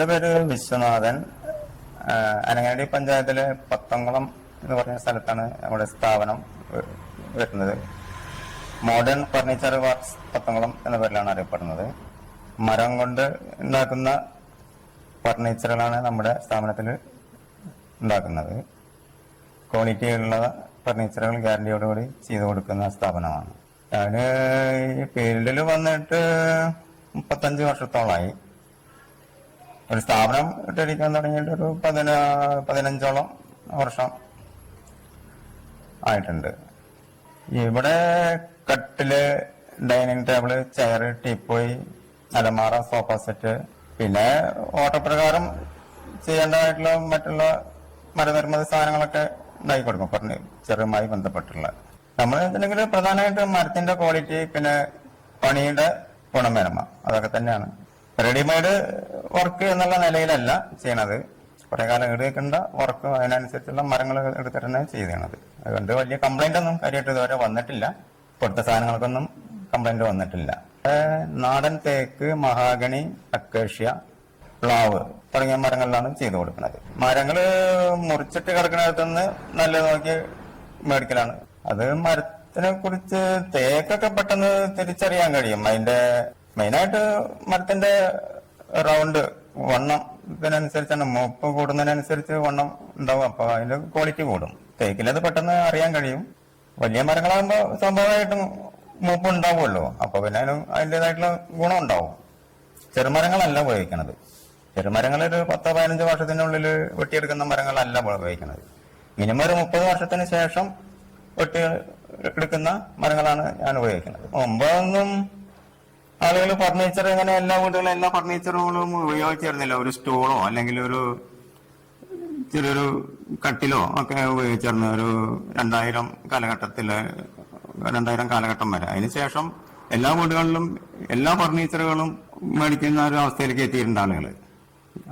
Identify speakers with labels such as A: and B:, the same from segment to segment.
A: എന്റെ പേര് വിശ്വനാഥൻ. അനങ്ങാടി പഞ്ചായത്തിലെ പത്തംകുളം എന്ന് പറഞ്ഞ സ്ഥലത്താണ് നമ്മുടെ സ്ഥാപനം വരുന്നത്. മോഡേൺ ഫർണിച്ചർ വർക്ക്സ് പത്തംകുളം എന്ന പേരിലാണ് അറിയപ്പെടുന്നത്. മരം കൊണ്ട് ഉണ്ടാക്കുന്ന ഫർണിച്ചറുകളാണ് നമ്മുടെ സ്ഥാപനത്തിൽ ഉണ്ടാക്കുന്നത്. ക്വാളിറ്റി ഉള്ള ഫർണിച്ചറുകൾ ഗ്യാരണ്ടിയോടുകൂടി ചെയ്തു കൊടുക്കുന്ന സ്ഥാപനമാണ്. ഞാൻ ഈ ഫീൽഡിൽ വന്നിട്ട് മുപ്പത്തഞ്ച് വർഷത്തോളമായി ഒരു സ്ഥാപനം ഇട്ടിരിക്കാൻ തുടങ്ങിയിട്ട് ഒരു പതിന പതിനഞ്ചോളം വർഷം ആയിട്ടുണ്ട്. ഇവിടെ കട്ടിൽ ഡൈനിങ് ടേബിൾ ചെയർ ടീപ്പോയി അലമാറ സോഫ സെറ്റ് പിന്നെ ഓട്ടപ്രകാരം ചെയ്യേണ്ടതായിട്ടുള്ള മറ്റുള്ള മരനിർമ്മിത സാധനങ്ങളൊക്കെ ഉണ്ടാക്കി കൊടുക്കും. പറഞ്ഞ് ചെറുമായി ബന്ധപ്പെട്ടുള്ള. നമ്മൾ എന്തെങ്കിലും പ്രധാനമായിട്ട് മരത്തിന്റെ ക്വാളിറ്റി പിന്നെ പണിയുടെ ഗുണമേന്മ അതൊക്കെ തന്നെയാണ്. റെഡിമെയ്ഡ് വർക്ക് എന്നുള്ള നിലയിലല്ല ചെയ്യണത്. കുറെ കാലം എടുക്കേണ്ട വർക്ക് അതിനനുസരിച്ചുള്ള മരങ്ങൾ എടുത്തിട്ട് തന്നെ ചെയ്തത് അതുകൊണ്ട് വലിയ കംപ്ലൈന്റ് ഒന്നും കാര്യമായിട്ട് ഇതുവരെ വന്നിട്ടില്ല. കൊടുത്ത സാധനങ്ങൾക്കൊന്നും കംപ്ലൈന്റ് വന്നിട്ടില്ല. നാടൻ തേക്ക് മഹാഗണി അക്കേഷ്യ പ്ലാവ് തുടങ്ങിയ മരങ്ങളിലാണ് ചെയ്തു കൊടുക്കുന്നത്. മരങ്ങൾ മുറിച്ചിട്ട് കിടക്കുന്നിടത്തുനിന്ന് നല്ല നോക്കി മേടിക്കലാണ്. അത് മരത്തിനെ കുറിച്ച് തേക്കൊക്കെ പെട്ടെന്ന് തിരിച്ചറിയാൻ കഴിയും. അതിന്റെ മെയിനായിട്ട് മരത്തിന്റെ റൗണ്ട് വണ്ണം ഇതിനനുസരിച്ചാണ്. മൂപ്പ് കൂടുന്നതിനനുസരിച്ച് വണ്ണം ഉണ്ടാവും. അപ്പൊ അതിന്റെ ക്വാളിറ്റി കൂടും. തേക്കിലത് പെട്ടെന്ന് അറിയാൻ കഴിയും. വലിയ മരങ്ങളാകുമ്പോ സ്വാഭാവികമായിട്ടും മൂപ്പ് ഉണ്ടാവുമല്ലോ. അപ്പൊ പിന്നെ അതിന് അതിന്റെതായിട്ടുള്ള ഗുണം ഉണ്ടാവും. ചെറുമരങ്ങളല്ല ഉപയോഗിക്കുന്നത് ചെറുമരങ്ങൾ ഒരു പത്തോ പതിനഞ്ചോ വർഷത്തിനുള്ളിൽ വെട്ടിയെടുക്കുന്ന മരങ്ങളല്ല ഉപയോഗിക്കുന്നത് മിനിമം ഒരു മുപ്പത് വർഷത്തിന് ശേഷം വെട്ടി എടുക്കുന്ന മരങ്ങളാണ് ഞാൻ ഉപയോഗിക്കുന്നത്. മുമ്പൊന്നും ആളുകൾ ഫർണിച്ചർ ഇങ്ങനെ എല്ലാ വീടുകളും എല്ലാ ഫർണിച്ചറുകളും ഉപയോഗിച്ചിരുന്നില്ല. ഒരു സ്റ്റൂളോ അല്ലെങ്കിൽ ഒരു ചെറിയൊരു കട്ടിലോ ഒക്കെ ഉപയോഗിച്ചിരുന്നു. ഒരു രണ്ടായിരം കാലഘട്ടത്തിൽ രണ്ടായിരം കാലഘട്ടം വരെ. അതിനുശേഷം എല്ലാ വീടുകളിലും എല്ലാ ഫർണിച്ചറുകളും മേടിക്കുന്ന ഒരു അവസ്ഥയിലേക്ക് എത്തിയിട്ടുണ്ട് ആളുകൾ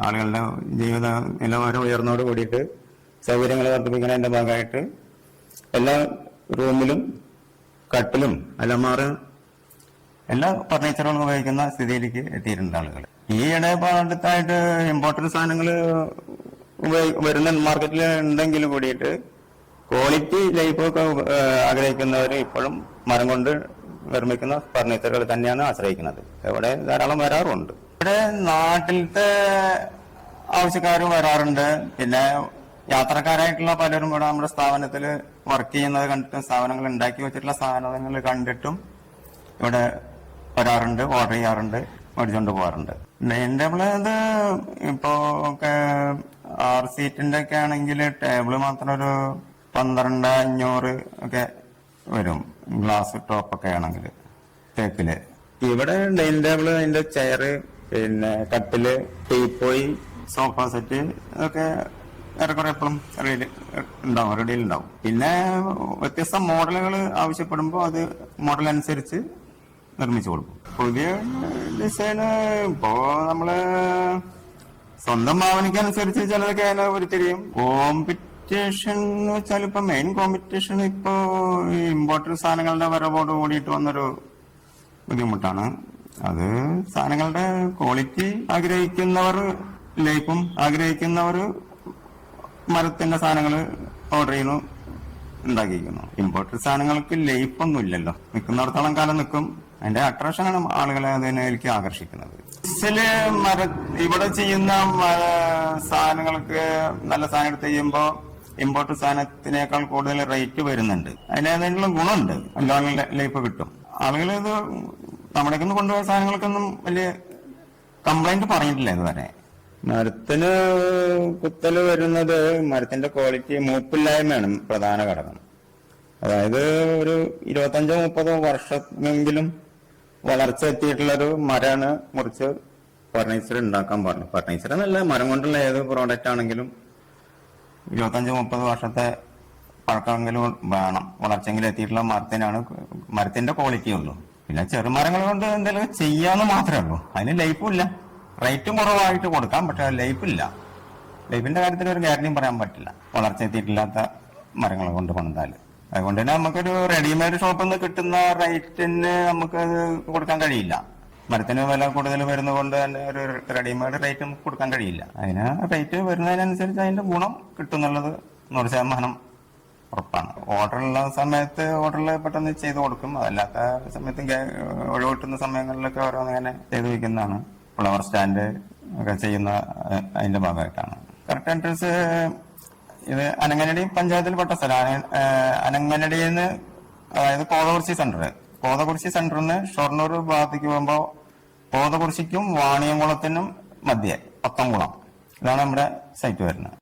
A: ആളുകളുടെ ജീവിത നിലവാരം ഉയർന്നോട് കൂടിയിട്ട് സൗകര്യങ്ങൾ വർദ്ധിപ്പിക്കുന്നതിന്റെ ഭാഗമായിട്ട് എല്ലാ റൂമിലും കട്ടിലും അലമാറ് എല്ലാ ഫർണിച്ചറുകളും ഉപയോഗിക്കുന്ന സ്ഥിതിയിലേക്ക് എത്തിയിട്ടുണ്ട് ആളുകൾ ഇപ്പൊ അടുത്തായിട്ട് ഇമ്പോർട്ടന്റ് സാധനങ്ങൾ വരുന്ന മാർക്കറ്റിൽ ഉണ്ടെങ്കിൽ കൂടിയിട്ട് ക്വാളിറ്റി ലൈഫ് ഒക്കെ ആഗ്രഹിക്കുന്നവർ ഇപ്പോഴും മരം കൊണ്ട് നിർമ്മിക്കുന്ന ഫർണിച്ചറുകൾ തന്നെയാണ് ആശ്രയിക്കുന്നത്. ഇവിടെ ധാരാളം വരാറുണ്ട്. ഇവിടെ നാട്ടിലത്തെ ആവശ്യക്കാർ വരാറുണ്ട്. പിന്നെ യാത്രക്കാരായിട്ടുള്ള പലരും ഇവിടെ നമ്മുടെ സ്ഥാപനത്തിൽ വർക്ക് ചെയ്യുന്നത് കണ്ടിട്ടും സ്ഥാപനങ്ങൾ ഉണ്ടാക്കി വെച്ചിട്ടുള്ള സാധനങ്ങൾ കണ്ടിട്ടും ഇവിടെ വരാറുണ്ട് ഓർഡർ ചെയ്യാറുണ്ട് മേടിച്ചുകൊണ്ട് പോകാറുണ്ട് ഡൈനിങ് ടേബിൾ ഇപ്പോ ആറ് സീറ്റിന്റെ ഒക്കെ ആണെങ്കിൽ ടേബിൾ മാത്രം ഒരു പന്ത്രണ്ട് അഞ്ഞൂറ് ഒക്കെ വരും. ഗ്ലാസ് ടോപ്പ് ഒക്കെ ആണെങ്കിൽ തേക്കിൽ ഇവിടെ ഡൈനിങ് ടേബിൾ അതിന്റെ ചെയറ് പിന്നെ കട്ടിൽ ടീപ്പോയി സോഫ സെറ്റ് ഒക്കെ ഏറെക്കുറെ എപ്പോഴും റെഡി ഉണ്ടാവും റെഡിയിൽ ഉണ്ടാവും. പിന്നെ വ്യത്യസ്ത മോഡലുകൾ ആവശ്യപ്പെടുമ്പോൾ അത് മോഡൽ അനുസരിച്ച് നിർമ്മിച്ചു കൊടുക്കും. പുതിയ ഡിസൈൻ ഇപ്പോ നമ്മൾ സ്വന്തം ഭാവനയ്ക്കനുസരിച്ച് ചിലതൊക്കെ അതിനെ ഉരുത്തിരിയും. കോമ്പറ്റീഷൻ എന്ന് വെച്ചാൽ ഇപ്പൊ മെയിൻ കോമ്പറ്റീഷൻ ഇപ്പോ ഇമ്പോർട്ടൻ സാധനങ്ങളുടെ വരവോട് കൂടിയിട്ട് വന്നൊരു ബുദ്ധിമുട്ടാണ്. അത് സാധനങ്ങളുടെ ക്വാളിറ്റി ആഗ്രഹിക്കുന്നവർ ലൈഫും ആഗ്രഹിക്കുന്നവർ മരത്തിന്റെ സാധനങ്ങൾ ഓർഡർ ചെയ്യുന്നു ഉണ്ടാക്കിയിരിക്കുന്നു. ഇമ്പോർട്ടഡ് സാധനങ്ങൾക്ക് ലൈഫ് ഒന്നും ഇല്ലല്ലോ നിൽക്കുന്നിടത്തോളം കാലം നിൽക്കും. അതിന്റെ അട്രാക്ഷനാണ് ആളുകളെ അതിലേക്ക് ആകർഷിക്കുന്നത്. മര ഇവിടെ ചെയ്യുന്ന സാധനങ്ങൾക്ക് നല്ല സാധനം എടുത്ത് ചെയ്യുമ്പോ ഇമ്പോർട്ട് സാധനത്തിനേക്കാൾ കൂടുതൽ റേറ്റ് വരുന്നുണ്ട്. അതിനേതായിട്ടുള്ള ഗുണമുണ്ട്. ലോങ് ലൈഫ് കിട്ടും. ആളുകൾ ഇത് നമ്മുടെ കൊണ്ടുപോയ സാധനങ്ങൾക്കൊന്നും വലിയ കംപ്ലൈന്റ് പറഞ്ഞിട്ടില്ല ഇതുവരെ. മരത്തിന് കുത്തൽ വരുന്നത് മരത്തിന്റെ ക്വാളിറ്റി മൂപ്പില്ലായ്മയാണ് പ്രധാന ഘടകം. അതായത് ഒരു ഇരുപത്തഞ്ചോ മുപ്പതോ വർഷമെങ്കിലും വളർച്ച എത്തിയിട്ടുള്ള ഒരു മരമാണ് മുറിച്ച് ഫർണിച്ചർ ഉണ്ടാക്കാൻ പറഞ്ഞു. ഫർണിച്ചർ എന്നല്ല മരം കൊണ്ടുള്ള ഏത് പ്രോഡക്റ്റ് ആണെങ്കിലും ഇരുപത്തഞ്ച് മുപ്പത് വർഷത്തെ പഴക്കമെങ്കിലും വേണം. വളർച്ചെങ്കിലും എത്തിയിട്ടുള്ള മരത്തിനാണ് മരത്തിന്റെ ക്വാളിറ്റി ഉള്ളൂ. പിന്നെ ചെറുമരങ്ങൾ കൊണ്ട് എന്തെങ്കിലും ചെയ്യാന്ന് മാത്രമേ ഉള്ളൂ. അതിന് ലൈഫും ഇല്ല. റേറ്റും കുറവായിട്ട് കൊടുക്കാം പക്ഷെ ലൈഫില്ല ലൈഫിന്റെ കാര്യത്തിൽ ഒരു ഗ്യാരണ്ടിയും പറയാൻ പറ്റില്ല. വളർച്ച എത്തിയിട്ടില്ലാത്ത മരങ്ങൾ കൊണ്ട് കൊണ്ടാൽ അതുകൊണ്ട് തന്നെ നമുക്കൊരു റെഡിമെയ്ഡ് ഷോപ്പിൽ നിന്ന് കിട്ടുന്ന റേറ്റിന് നമുക്ക് കൊടുക്കാൻ കഴിയില്ല. മരത്തിന് വില കൂടുതൽ വരുന്നത് കൊണ്ട് തന്നെ ഒരു റെഡിമെയ്ഡ് റേറ്റ് നമുക്ക് കൊടുക്കാൻ കഴിയില്ല. അതിന് റേറ്റ് വരുന്നതിനനുസരിച്ച് അതിന്റെ ഗുണം കിട്ടുന്നുള്ളത് നൂറ് ശതമാനം ഉറപ്പാണ്. ഓർഡറുള്ള സമയത്ത് ഓർഡറിൽ പെട്ടെന്ന് ചെയ്ത് കൊടുക്കും. അതല്ലാത്ത സമയത്ത് ഒഴിവ് കിട്ടുന്ന സമയങ്ങളിലൊക്കെ ഓരോന്ന് ഇങ്ങനെ ചെയ്ത് വയ്ക്കുന്നതാണ് ഫ്ലവർ സ്റ്റാൻഡ് ഒക്കെ ചെയ്യുന്ന അതിന്റെ ഭാഗമായിട്ടാണ്. കറക്റ്റ് അഡ്രസ് ഇത് അനങ്ങനടി പഞ്ചായത്തിൽപ്പെട്ട സ്ഥലമാണ്. അനങ്ങനടിയിൽ നിന്ന് അതായത് കോതകുറിശി സെന്റർ കോതകുറിശി സെന്ററിൽ നിന്ന് ഷൊർണൂർ ഭാഗത്തേക്ക് പോകുമ്പോൾ കോതകുറിശിക്കും വാണിയംകുളത്തിനും മധ്യേ പത്തംകുളം. ഇതാണ് നമ്മുടെ സൈറ്റ് വരുന്നത്.